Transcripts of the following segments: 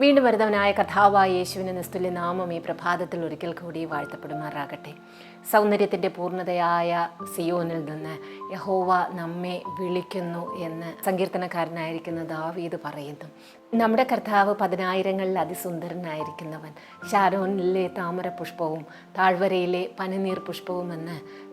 വീണ്ടും വരുന്നവനായ കഥാവായ യേശുവിന് നിസ്തുല്യ നാമം ഈ പ്രഭാതത്തിൽ ഒരിക്കൽ കൂടി വാഴ്ത്തപ്പെടുമാറാകട്ടെ. സൗന്ദര്യത്തിന്റെ പൂർണതയായ സിയോനിൽ നിന്ന് യഹോവ നമ്മെ വിളിക്കുന്നു എന്ന് സങ്കീർത്തനക്കാരനായിരിക്കുന്ന ദാവീദ് പറയുന്നു. നമ്മുടെ കർത്താവ് പതിനായിരങ്ങളിൽ അതിസുന്ദരനായിരിക്കുന്നവൻ. ഷാരോനിലെ താമര പുഷ്പവും താഴ്വരയിലെ പനിനീർ പുഷ്പവും എന്ന് സംഗീ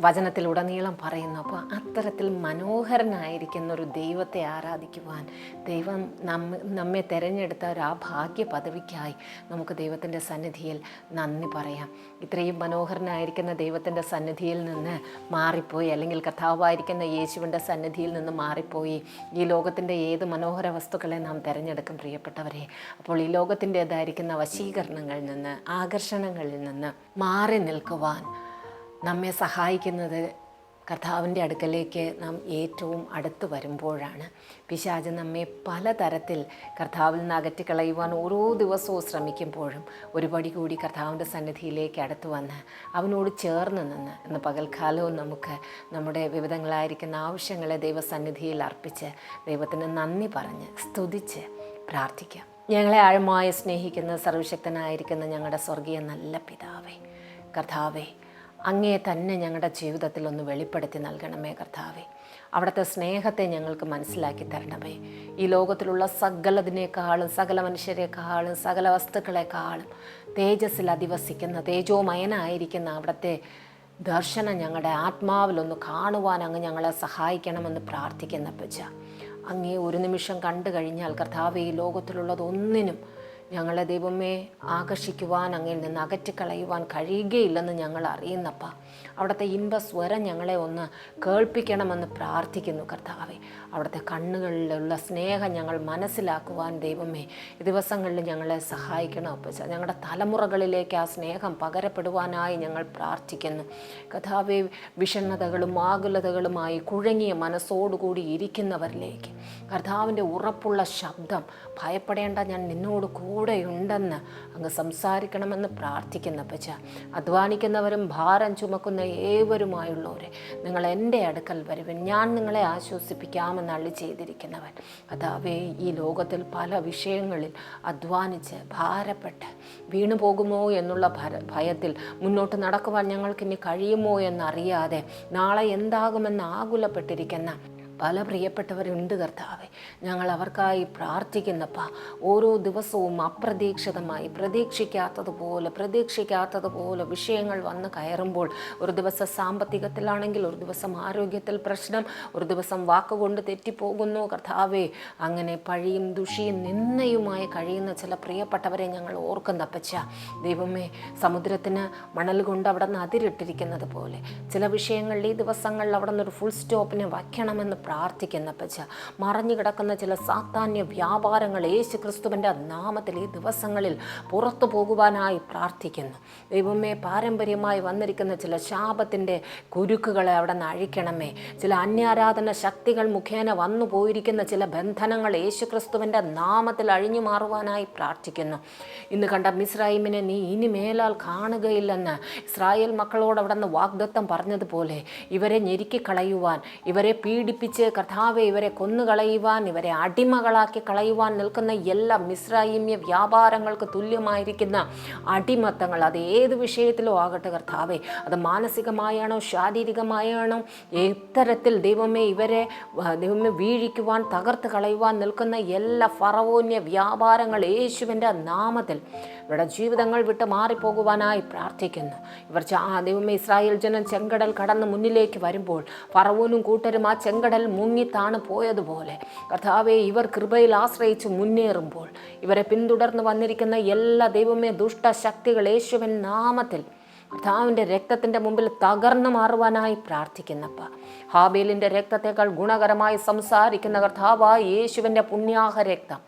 വചനത്തിലുടനീളം പറയുന്നു. അപ്പോൾ അത്തരത്തിൽ മനോഹരനായിരിക്കുന്ന ഒരു ദൈവത്തെ ആരാധിക്കുവാൻ ദൈവം നമ്മ നമ്മെ തിരഞ്ഞെടുത്ത ഒരു ആ ഭാഗ്യ പദവിക്കായി നമുക്ക് ദൈവത്തിന്റെ സന്നിധിയിൽ നന്ദി പറയാം. ഇത്രയും മനോഹരനായിരിക്കുന്ന ദൈവത്തിന്റെ സന്നിധിയിൽ നിന്ന് മാറിപ്പോയി അല്ലെങ്കിൽ കഥാവായിരിക്കുന്ന യേശുവിന്റെ സന്നിധിയിൽ നിന്ന് മാറിപ്പോയി. ഈ ലോകത്തിന്റെ ഏത് മനോഹര വസ്തുക്കളെ നാം തിരഞ്ഞെടുക്കും പ്രിയപ്പെട്ടവരെ? അപ്പോൾ ഈ ലോകത്തിന്റെതായിരിക്കുന്ന വശീകരണങ്ങളിൽ നിന്ന് ആകർഷണങ്ങളിൽ നിന്ന് മാറി നിൽക്കുവാൻ നമ്മെ സഹായിക്കുന്നത് കർത്താവിന്റെ അടുക്കലേക്ക് നാം ഏറ്റവും അടുത്ത് വരുമ്പോഴാണ്. പിശാജ് നമ്മെ പലതരത്തിൽ കർത്താവിൽ നിന്ന് അകറ്റിക്കളയുവാൻ ഓരോ ദിവസവും ശ്രമിക്കുമ്പോഴും ഒരുപടി കൂടി കർത്താവിന്റെ സന്നിധിയിലേക്ക് അടുത്ത് വന്ന് അവനോട് ചേർന്ന് നിന്ന് ഇന്ന് പകൽക്കാലവും നമുക്ക് നമ്മുടെ വിവിധങ്ങളായിരിക്കുന്ന ആവശ്യങ്ങളെ ദൈവസന്നിധിയിൽ അർപ്പിച്ച് ദൈവത്തിന് നന്ദി പറഞ്ഞ് സ്തുതിച്ച് പ്രാർത്ഥിക്കാം. ഞങ്ങളെ ആഴമായി സ്നേഹിക്കുന്ന സർവശക്തനായിരിക്കുന്ന ഞങ്ങളുടെ സ്വർഗീയ നല്ല പിതാവേ കർത്താവേ അങ്ങേ തന്നെ ഞങ്ങളുടെ ജീവിതത്തിൽ ഒന്ന് വെളിപ്പെടുത്തി നൽകണമേ കർത്താവെ. അവിടുത്തെ സ്നേഹത്തെ ഞങ്ങൾക്ക് മനസ്സിലാക്കി തരണമേ. ഈ ലോകത്തിലുള്ള സകലതിനേക്കാളും സകല മനുഷ്യരെക്കാളും സകല വസ്തുക്കളെക്കാളും തേജസ്സിൽ അധിവസിക്കുന്ന തേജോമയനായിരിക്കുന്ന അവിടുത്തെ ദർശനം ഞങ്ങളുടെ ആത്മാവിലൊന്ന് കാണുവാൻ അങ്ങ് ഞങ്ങളെ സഹായിക്കണമെന്ന് പ്രാർത്ഥിക്കുന്ന പച്ച അങ്ങേ ഒരു നിമിഷം കണ്ടു കഴിഞ്ഞാൽ കർത്താവ് ഈ ലോകത്തിലുള്ളതൊന്നിനും ഞങ്ങളെ ദൈവമേ ആകർഷിക്കുവാൻ അങ്ങിൽ നിന്ന് അകറ്റിക്കളയുവാൻ കഴിയുകയില്ലെന്ന് ഞങ്ങൾ അറിയുന്നപ്പ. അവിടുത്തെ ഇമ്പസ്വരം ഞങ്ങളെ ഒന്ന് കേൾപ്പിക്കണമെന്ന് പ്രാർത്ഥിക്കുന്നു കർത്താവെ. അവിടുത്തെ കണ്ണുകളിലുള്ള സ്നേഹം ഞങ്ങൾ മനസ്സിലാക്കുവാൻ ദൈവമേ ദിവസങ്ങളിൽ ഞങ്ങളെ സഹായിക്കണം അപ്പച്ച. ഞങ്ങളുടെ തലമുറകളിലേക്ക് ആ സ്നേഹം പകരപ്പെടുവാനായി ഞങ്ങൾ പ്രാർത്ഥിക്കുന്നു. കഥാവെ വിഷണ്ണതകളും ആകുലതകളുമായി കുഴങ്ങിയ മനസ്സോടുകൂടി ഇരിക്കുന്നവരിലേക്ക് കർത്താവിന്റെ ഉറപ്പുള്ള ശബ്ദം ഭയപ്പെടേണ്ട ഞാൻ നിന്നോട് കൂടെയുണ്ടെന്ന് അങ്ങ് സംസാരിക്കണമെന്ന് പ്രാർത്ഥിക്കുന്ന അപ്പച്ച. അധ്വാനിക്കുന്നവരും ഭാരം ചുമക്കുന്ന ഏവരുമായുള്ളവരെ നിങ്ങൾ എന്റെ അടുക്കൽ വരുവൻ. ഞാൻ നിങ്ങളെ ആശ്വസിപ്പിക്കാമെന്ന് അള്ളി ചെയ്തിരിക്കുന്നവൻ. അതാവേ ഈ ലോകത്തിൽ പല വിഷയങ്ങളിൽ അധ്വാനിച്ച് ഭാരപ്പെട്ട് വീണു പോകുമോ എന്നുള്ള ഭയത്തിൽ മുന്നോട്ട് നടക്കുവാൻ ഞങ്ങൾക്കിനി കഴിയുമോ എന്നറിയാതെ നാളെ എന്താകുമെന്ന് ആകുലപ്പെട്ടിരിക്കുന്ന പല പ്രിയപ്പെട്ടവരുണ്ട് കർത്താവെ. ഞങ്ങൾ അവർക്കായി പ്രാർത്ഥിക്കുന്നപ്പ ഓരോ ദിവസവും അപ്രതീക്ഷിതമായി പ്രതീക്ഷിക്കാത്തതുപോലെ പ്രതീക്ഷിക്കാത്തതുപോലെ വിഷയങ്ങൾ വന്ന് കയറുമ്പോൾ ഒരു ദിവസം സാമ്പത്തികത്തിലാണെങ്കിൽ ഒരു ദിവസം ആരോഗ്യത്തിൽ പ്രശ്നം ഒരു ദിവസം വാക്കുകൊണ്ട് തെറ്റിപ്പോകുന്നു കർത്താവെ. അങ്ങനെ പഴിയും ദുഷിയും നിന്നയുമായി കഴിയുന്ന ചില പ്രിയപ്പെട്ടവരെ ഞങ്ങൾ ഓർക്കുന്ന പച്ച ദൈവമേ സമുദ്രത്തിന് മണൽ കൊണ്ട് അവിടെ നിന്ന് അതിരിട്ടിരിക്കുന്നത് പോലെ ചില വിഷയങ്ങളിൽ ഈ ദിവസങ്ങളിൽ അവിടെ നിന്ന് ഒരു ഫുൾ സ്റ്റോപ്പിനെ വയ്ക്കണമെന്ന് പ്രാർത്ഥിക്കുന്ന പച്ച മറഞ്ഞു കിടക്കുന്ന ചില സാത്താന്യ വ്യാപാരങ്ങൾ യേശു ക്രിസ്തുവിന്റെ നാമത്തിൽ ഈ ദിവസങ്ങളിൽ പുറത്തു പോകുവാനായി പ്രാർത്ഥിക്കുന്നു. ദൈവമേ പാരമ്പര്യമായി വന്നിരിക്കുന്ന ചില ശാപത്തിന്റെ കുരുക്കുകളെ അവിടെ നിന്ന് അഴിക്കണമേ. ചില അന്യാരാധന ശക്തികൾ മുഖേന വന്നു പോയിരിക്കുന്ന ചില ബന്ധനങ്ങൾ യേശു ക്രിസ്തുവിന്റെ നാമത്തിൽ അഴിഞ്ഞു മാറുവാനായി പ്രാർത്ഥിക്കുന്നു. ഇന്ന് കണ്ട മിസ്രൈമിനെ നീ ഇനി മേലാൽ കാണുകയില്ലെന്ന് ഇസ്രായേൽ മക്കളോട് അവിടെ നിന്ന് വാഗ്ദത്തം പറഞ്ഞതുപോലെ ഇവരെ ഞെരുക്കി കളയുവാൻ ഇവരെ പീഡിപ്പിച്ച് കർത്താവെ ഇവരെ കൊന്നുകളയുവാൻ ഇവരെ അടിമകളാക്കി കളയുവാൻ നിൽക്കുന്ന എല്ലാ മിശ്രൈമ്യ വ്യാപാരങ്ങൾക്ക് തുല്യമായിരിക്കുന്ന അടിമത്തങ്ങൾ അത് ഏത് വിഷയത്തിലോ ആകട്ടെ കർത്താവെ. അത് മാനസികമായാണോ ശാരീരികമായാണോ എത്തരത്തിൽ ദൈവമേ ഇവരെ ദൈവമേ വീഴിക്കുവാൻ തകർത്ത് കളയുവാൻ നിൽക്കുന്ന എല്ലാ ഫറവോന്യ വ്യാപാരങ്ങൾ യേശുവിന്റെ നാമത്തിൽ ഇവരുടെ ജീവിതങ്ങൾ വിട്ട് മാറിപ്പോകുവാനായി പ്രാർത്ഥിക്കുന്നു. ഇവർ ദൈവമേ ഇസ്രായേൽ ജനം ചെങ്കടൽ കടന്ന് മുന്നിലേക്ക് വരുമ്പോൾ പറവൂനും കൂട്ടരും ആ ചെങ്കടൽ മുങ്ങി താണ് പോയതുപോലെ. കർത്താവെ ഇവർ കൃപയിൽ ആശ്രയിച്ച് മുന്നേറുമ്പോൾ ഇവരെ പിന്തുടർന്ന് വന്നിരിക്കുന്ന എല്ലാ ദൈവമേ ദുഷ്ടശക്തികൾ യേശുവൻ നാമത്തിൽ കർത്താവിന്റെ രക്തത്തിന്റെ മുമ്പിൽ തകർന്നു മാറുവാനായി പ്രാർത്ഥിക്കുന്നപ്പ. ഹാബേലിന്റെ രക്തത്തെക്കാൾ ഗുണകരമായി സംസാരിക്കുന്ന കർത്താവായ യേശുവിന്റെ പുണ്യാഹ രക്തം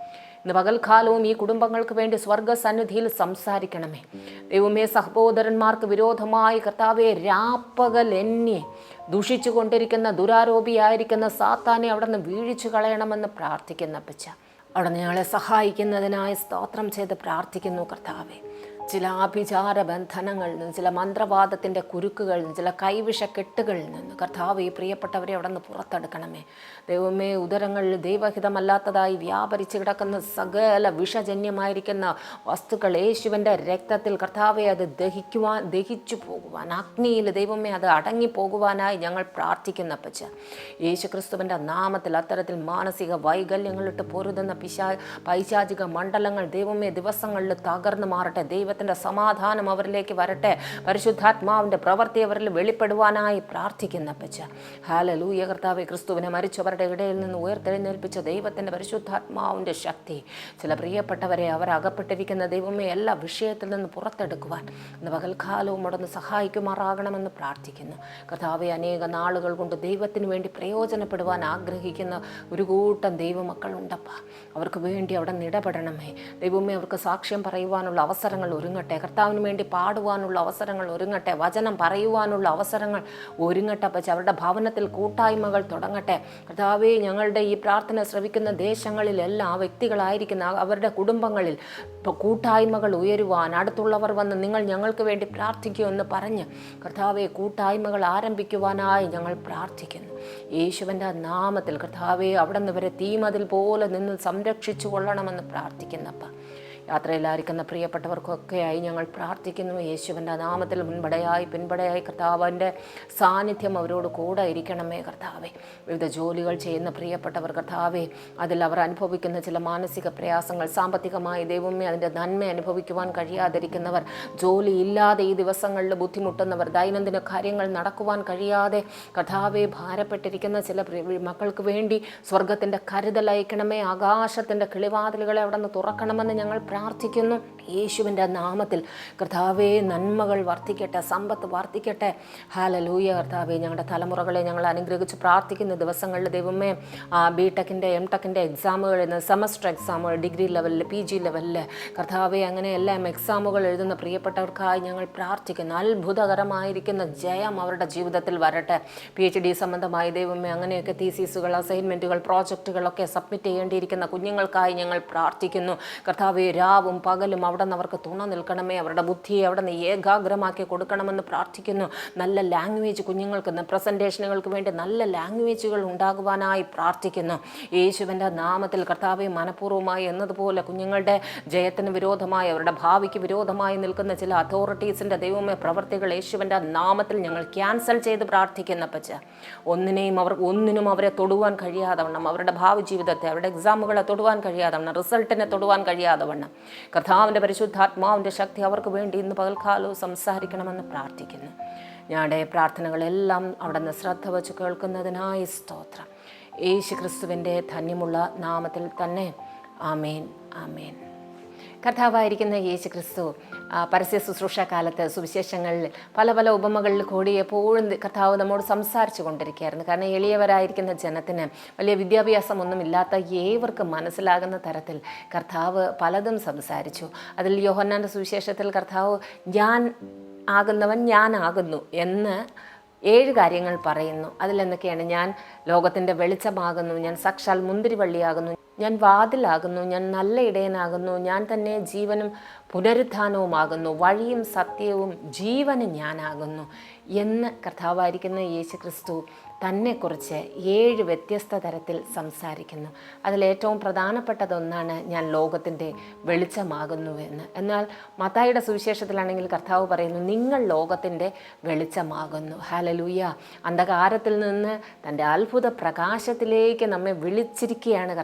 ഇന്ന് പകൽക്കാലവും ഈ കുടുംബങ്ങൾക്ക് വേണ്ടി സ്വർഗസന്നിധിയിൽ സംസാരിക്കണമേ. ദൈവമേ സഹോദരന്മാർക്ക് വിരോധമായി കർത്താവെ രാപ്പകൽ എന്നെ ദുഷിച്ചു കൊണ്ടിരിക്കുന്ന ദുരാരോപിയായിരിക്കുന്ന സാത്താനെ അവിടെ നിന്ന് വീഴിച്ചു കളയണമെന്ന് പ്രാർത്ഥിക്കുന്ന പച്ച അവിടെ ഞങ്ങളെ സഹായിക്കുന്നതിനായി സ്തോത്രം ചെയ്ത് പ്രാർത്ഥിക്കുന്നു കർത്താവെ. ചില ആഭിചാര ബന്ധനങ്ങളിൽ നിന്ന് ചില മന്ത്രവാദത്തിന്റെ കുരുക്കുകളിൽ നിന്ന് ചില കൈവിഷ കെട്ടുകളിൽ നിന്ന് കർത്താവ് ഈ പ്രിയപ്പെട്ടവരെ അവിടെ നിന്ന് പുറത്തെടുക്കണമേ. ദൈവമേ ഉദരങ്ങളിൽ ദൈവഹിതമല്ലാത്തതായി വ്യാപരിച്ച് കിടക്കുന്ന സകല വിഷജന്യമായിരിക്കുന്ന വസ്തുക്കൾ യേശുവിന്റെ രക്തത്തിൽ കർത്താവെ അത് ദഹിക്കുവാൻ ദഹിച്ചു പോകുവാൻ അഗ്നിയിൽ ദൈവമേ അത് അടങ്ങി പോകുവാനായി ഞങ്ങൾ പ്രാർത്ഥിക്കുന്ന പച്ച യേശു ക്രിസ്തുവിന്റെ നാമത്തിൽ അത്തരത്തിൽ മാനസിക വൈകല്യങ്ങളിട്ട് പൊരുതുന്ന പിശാ പൈശാചിക മണ്ഡലങ്ങൾ ദൈവമേ ദിവസങ്ങളിൽ തകർന്നു മാറട്ടെ. ദൈവത്തിന്റെ സമാധാനം അവരിലേക്ക് വരട്ടെ. പരിശുദ്ധാത്മാവിന്റെ പ്രവൃത്തി അവരിൽ വെളിപ്പെടുവാനായി പ്രാർത്ഥിക്കുന്ന പച്ച ഹാലലൂയ കർത്താവെ ക്രിസ്തുവിനെ മരിച്ചവരുടെ ഇടയിൽ നിന്ന് ഉയർത്തെഴുന്നേൽപ്പിച്ച ദൈവത്തിന്റെ പരിശുദ്ധാത്മാവിന്റെ ശക്തി ചില പ്രിയപ്പെട്ടവരെ അവർ അകപ്പെട്ടിരിക്കുന്ന ദൈവമേ എല്ലാ വിഷയത്തിൽ നിന്ന് പുറത്തെടുക്കുവാൻ ഇന്ന് പകൽക്കാലവും അവിടെ നിന്ന് സഹായിക്കുമാറാകണമെന്ന് പ്രാർത്ഥിക്കുന്നു. കർത്താവെ അനേക നാളുകൾ കൊണ്ട് ദൈവത്തിന് വേണ്ടി പ്രയോജനപ്പെടുവാൻ ആഗ്രഹിക്കുന്ന ഒരു കൂട്ടം ദൈവമക്കളുണ്ടപ്പ. അവർക്ക് വേണ്ടി അവിടെ നിന്ന് ഇടപെടണമേ. ദൈവമേ അവർക്ക് സാക്ഷ്യം പറയുവാനുള്ള അവസരങ്ങൾ ഒരുങ്ങട്ടെ. കർത്താവിന് വേണ്ടി പാടുവാനുള്ള അവസരങ്ങൾ ഒരുങ്ങട്ടെ. വചനം പറയുവാനുള്ള അവസരങ്ങൾ ഒരുങ്ങട്ടെ. പക്ഷെ അവരുടെ ഭവനത്തിൽ കൂട്ടായ്മകൾ തുടങ്ങട്ടെ. കർത്താവേ ഞങ്ങളുടെ ഈ പ്രാർത്ഥന ശ്രവിക്കുന്ന ദേശങ്ങളിലെല്ലാം വ്യക്തികളായിരിക്കുന്ന അവരുടെ കുടുംബങ്ങളിൽ കൂട്ടായ്മകൾ ഉയരുവാൻ അടുത്തുള്ളവർ വന്ന് നിങ്ങൾ ഞങ്ങൾക്ക് വേണ്ടി പ്രാർത്ഥിക്കുമെന്ന് പറഞ്ഞ് കർത്താവെ കൂട്ടായ്മകൾ ആരംഭിക്കുവാനായി ഞങ്ങൾ പ്രാർത്ഥിക്കുന്നു. യേശുവിന്റെ നാമത്തിൽ കർത്താവെ അവിടെ നിന്ന് വരെ തീമതിൽ പോലെ നിന്ന് സംരക്ഷിച്ചു കൊള്ളണമെന്ന് പ്രാർത്ഥിക്കുന്നപ്പ. യാത്രയിലായിരിക്കുന്ന പ്രിയപ്പെട്ടവർക്കൊക്കെയായി ഞങ്ങൾ പ്രാർത്ഥിക്കുന്നു. യേശുവിന്റെ നാമത്തിൽ മുൻപടയായി പിൻപടയായി കർത്താവിന്റെ സാന്നിധ്യം അവരോട് കൂടെ ഇരിക്കണമേ കർത്താവെ. വിവിധ ജോലികൾ ചെയ്യുന്ന പ്രിയപ്പെട്ടവർ കർത്താവെ അതിൽ അവർ അനുഭവിക്കുന്ന ചില മാനസിക പ്രയാസങ്ങൾ സാമ്പത്തികമായി ദൈവമേ അതിന്റെ നന്മ അനുഭവിക്കുവാൻ കഴിയാതിരിക്കുന്നവർ ജോലി ഇല്ലാതെ ഈ ദിവസങ്ങളിൽ ബുദ്ധിമുട്ടുന്നവർ ദൈനംദിന കാര്യങ്ങൾ നടക്കുവാൻ കഴിയാതെ കർത്താവെ ഭാരപ്പെട്ടിരിക്കുന്ന ചില മക്കൾക്ക് വേണ്ടി സ്വർഗത്തിന്റെ കരുതൽ അയക്കണമേ ആകാശത്തിന്റെ കിളിവാതിലുകളെ അവിടെ നിന്ന് തുറക്കണമെന്ന് ഞങ്ങൾ പ്രാർത്ഥിക്കുന്നു യേശുവിന്റെ നാമത്തിൽ കർത്താവേ നന്മകൾ വർദ്ധിക്കട്ടെ സമ്പത്ത് വർദ്ധിക്കട്ടെ. ഹാലലൂയ കർത്താവേ ഞങ്ങളുടെ തലമുറകളെ ഞങ്ങൾ അനുഗ്രഹിച്ച് പ്രാർത്ഥിക്കുന്ന ദിവസങ്ങളിൽ ദൈവമേ ബി ടെക്കിന്റെ എം ടെക്കിന്റെ എക്സാമുകൾ എഴുതുന്ന സെമസ്റ്റർ എക്സാമുകൾ ഡിഗ്രി ലെവലിൽ പി ജി ലെവലിൽ കർത്താവെ അങ്ങനെ എല്ലാം എക്സാമുകൾ എഴുതുന്ന പ്രിയപ്പെട്ടവർക്കായി ഞങ്ങൾ പ്രാർത്ഥിക്കുന്നു. അത്ഭുതകരമായിരിക്കുന്ന ജയം അവരുടെ ജീവിതത്തിൽ വരട്ടെ. പി എച്ച് ഡി സംബന്ധമായി ദൈവമേ അങ്ങനെയൊക്കെ തീസീസുകൾ അസൈൻമെന്റുകൾ പ്രോജക്റ്റുകളൊക്കെ സബ്മിറ്റ് ചെയ്യേണ്ടിയിരിക്കുന്ന കുഞ്ഞുങ്ങൾക്കായി ഞങ്ങൾ പ്രാർത്ഥിക്കുന്നു. കർത്താവെ രാവും പകലും അവിടെ നിന്ന് അവർക്ക് തുണ നിൽക്കണമേ അവരുടെ ബുദ്ധിയെ അവിടെ നിന്ന് ഏകാഗ്രമാക്കി കൊടുക്കണമെന്ന് പ്രാർത്ഥിക്കുന്നു. നല്ല ലാംഗ്വേജ് കുഞ്ഞുങ്ങൾക്ക് പ്രസന്റേഷനുകൾക്ക് വേണ്ടി നല്ല ലാംഗ്വേജുകൾ ഉണ്ടാകുവാനായി പ്രാർത്ഥിക്കുന്നു. യേശുവിന്റെ നാമത്തിൽ കർത്താവെ മനഃപൂർവമായി എന്നതുപോലെ കുഞ്ഞുങ്ങളുടെ ജയത്തിന് വിരോധമായി അവരുടെ ഭാവിക്ക് വിരോധമായി നിൽക്കുന്ന ചില അതോറിറ്റീസിന്റെ ദൈവമേ പ്രവർത്തികൾ യേശുവിന്റെ നാമത്തിൽ ഞങ്ങൾ ക്യാൻസൽ ചെയ്ത് പ്രാർത്ഥിക്കുന്ന പച്ച ഒന്നിനെയും അവർ ഒന്നിനും അവരെ തൊടുവാൻ കഴിയാതെ വണ്ണം അവരുടെ ഭാവി ജീവിതത്തെ അവരുടെ എക്സാമുകളെ തൊടുവാൻ കഴിയാതെ വണ്ണം റിസൾട്ടിനെ തൊടുവാൻ കഴിയാതെ വണ്ണം കർത്താവിന്റെ പരിശുദ്ധാത്മാവിന്റെ ശക്തി അവർക്ക് വേണ്ടി ഇന്ന് പകൽക്കാലവും സംസാരിക്കണമെന്ന് പ്രാർത്ഥിക്കുന്നു. ഞങ്ങളുടെ പ്രാർത്ഥനകളെല്ലാം അവിടെ നിന്ന് ശ്രദ്ധ വച്ച് കേൾക്കുന്നതിനായി സ്തോത്രം. യേശു ക്രിസ്തുവിന്റെ ധന്യമുള്ള നാമത്തിൽ തന്നെ ആമേൻ ആമേൻ. കർത്താവായിരിക്കുന്ന യേശു ക്രിസ്തു പരസ്യ ശുശ്രൂഷ കാലത്ത് സുവിശേഷങ്ങളിൽ പല പല ഉപമകളിൽ കൂടി എപ്പോഴും കർത്താവ് നമ്മോട് സംസാരിച്ചു കൊണ്ടിരിക്കുകയായിരുന്നു. കാരണം എളിയവരായിരിക്കുന്ന ജനത്തിന് വലിയ വിദ്യാഭ്യാസമൊന്നും ഇല്ലാത്ത ഏവർക്കും മനസ്സിലാകുന്ന തരത്തിൽ കർത്താവ് പലതും സംസാരിച്ചു. അതിൽ യോഹന്നാന്റെ സുവിശേഷത്തിൽ കർത്താവ് ഞാൻ ആകുന്നവൻ ഞാനാകുന്നു എന്ന് ഏഴ് കാര്യങ്ങൾ പറയുന്നു. അതിലെന്തൊക്കെയാണ് ഞാൻ ലോകത്തിന്റെ വെളിച്ചമാകുന്നു ഞാൻ സാക്ഷാൽ മുന്തിരിവള്ളിയാകുന്നു ഞാൻ വാതിലാകുന്നു ഞാൻ നല്ല ഇടയനാകുന്നു ഞാൻ തന്നെ ജീവനും പുനരുത്ഥാനവുമാകുന്നു വഴിയും സത്യവും ജീവനും ഞാനാകുന്നു എന്ന് കർത്താവായിരിക്കുന്ന യേശു ക്രിസ്തു തന്നെക്കുറിച്ച് ഏഴ് വ്യത്യസ്ത തരത്തിൽ സംസാരിക്കുന്നു. അതിലേറ്റവും പ്രധാനപ്പെട്ടതൊന്നാണ് ഞാൻ ലോകത്തിന്റെ വെളിച്ചമാകുന്നു എന്ന് എന്നാൽ മത്തായിയുടെ സുവിശേഷത്തിലാണെങ്കിൽ കർത്താവ് പറയുന്നു നിങ്ങൾ ലോകത്തിന്റെ വെളിച്ചമാകുന്നു. ഹാലലൂയ അന്ധകാരത്തിൽ നിന്ന് തന്റെ അത്ഭുത പ്രകാശത്തിലേക്ക് നമ്മെ വിളിച്ചിരിക്കുകയാണ്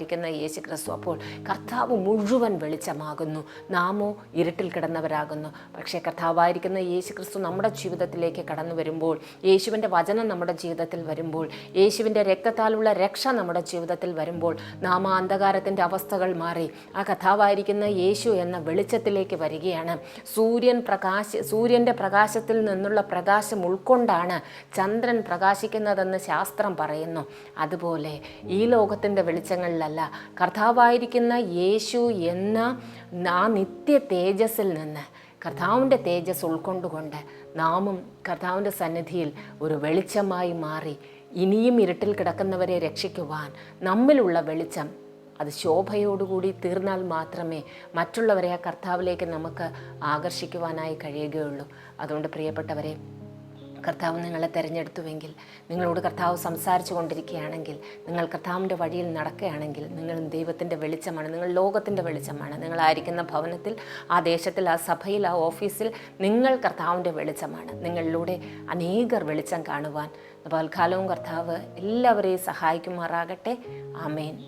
കർത്താവായിരിക്കുന്ന യേശു ക്രിസ്തു അപ്പോൾ കർത്താവ് മുഴുവൻ വെളിച്ചമാകുന്നു. നാമോ ഇരുട്ടിൽ കിടന്നവരാകുന്നു. പക്ഷേ കർത്താവായിരിക്കുന്ന യേശു ക്രിസ്തു നമ്മുടെ ജീവിതത്തിലേക്ക് കടന്നു വരുമ്പോൾ യേശുവിന്റെ വചനം നമ്മുടെ ജീവിതത്തിൽ വരുമ്പോൾ യേശുവിന്റെ രക്തത്താലുള്ള രക്ഷ നമ്മുടെ ജീവിതത്തിൽ വരുമ്പോൾ നാം അന്ധകാരത്തിന്റെ അവസ്ഥകൾ മാറി ആ കഥാവായിരിക്കുന്ന യേശു എന്ന വെളിച്ചത്തിലേക്ക് വരികയാണ്. സൂര്യൻ പ്രകാശ സൂര്യന്റെ പ്രകാശത്തിൽ നിന്നുള്ള പ്രകാശം ഉൾക്കൊണ്ടാണ് ചന്ദ്രൻ പ്രകാശിക്കുന്നതെന്ന് ശാസ്ത്രം പറയുന്നു. അതുപോലെ ഈ ലോകത്തിന്റെ വെളിച്ചങ്ങളിലല്ല കർത്താവായിരിക്കുന്ന യേശു എന്ന ആ നിത്യ തേജസ്സിൽ നിന്ന് കർത്താവിന്റെ തേജസ് ഉൾക്കൊണ്ടുകൊണ്ട് നാമും കർത്താവിന്റെ സന്നിധിയിൽ ഒരു വെളിച്ചമായി മാറി ഇനിയും ഇരുട്ടിൽ കിടക്കുന്നവരെ രക്ഷിക്കുവാൻ നമ്മിലുള്ള വെളിച്ചം അത് ശോഭയോടുകൂടി തീർന്നാൽ മാത്രമേ മറ്റുള്ളവരെ ആ കർത്താവിലേക്ക് നമുക്ക് ആകർഷിക്കുവാനായി കഴിയുകയുള്ളൂ. അതുകൊണ്ട് പ്രിയപ്പെട്ടവരെ കർത്താവ് നിങ്ങളെ തിരഞ്ഞെടുത്തുവെങ്കിൽ നിങ്ങളോട് കർത്താവ് സംസാരിച്ചു കൊണ്ടിരിക്കുകയാണെങ്കിൽ നിങ്ങൾ കർത്താവിന്റെ വഴിയിൽ നടക്കുകയാണെങ്കിൽ നിങ്ങൾ ദൈവത്തിന്റെ വെളിച്ചമാണ് നിങ്ങൾ ലോകത്തിന്റെ വെളിച്ചമാണ്. നിങ്ങളായിരിക്കുന്ന ഭവനത്തിൽ ആ ദേശത്തിൽ ആ സഭയിൽ ആ ഓഫീസിൽ നിങ്ങൾ കർത്താവിന്റെ വെളിച്ചമാണ്. നിങ്ങളിലൂടെ അനേകർ വെളിച്ചം കാണുവാൻ പൽക്കാലവും കർത്താവ് എല്ലാവരെയും സഹായിക്കുമാറാകട്ടെ. ആമേൻ.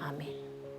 ആമേൻ.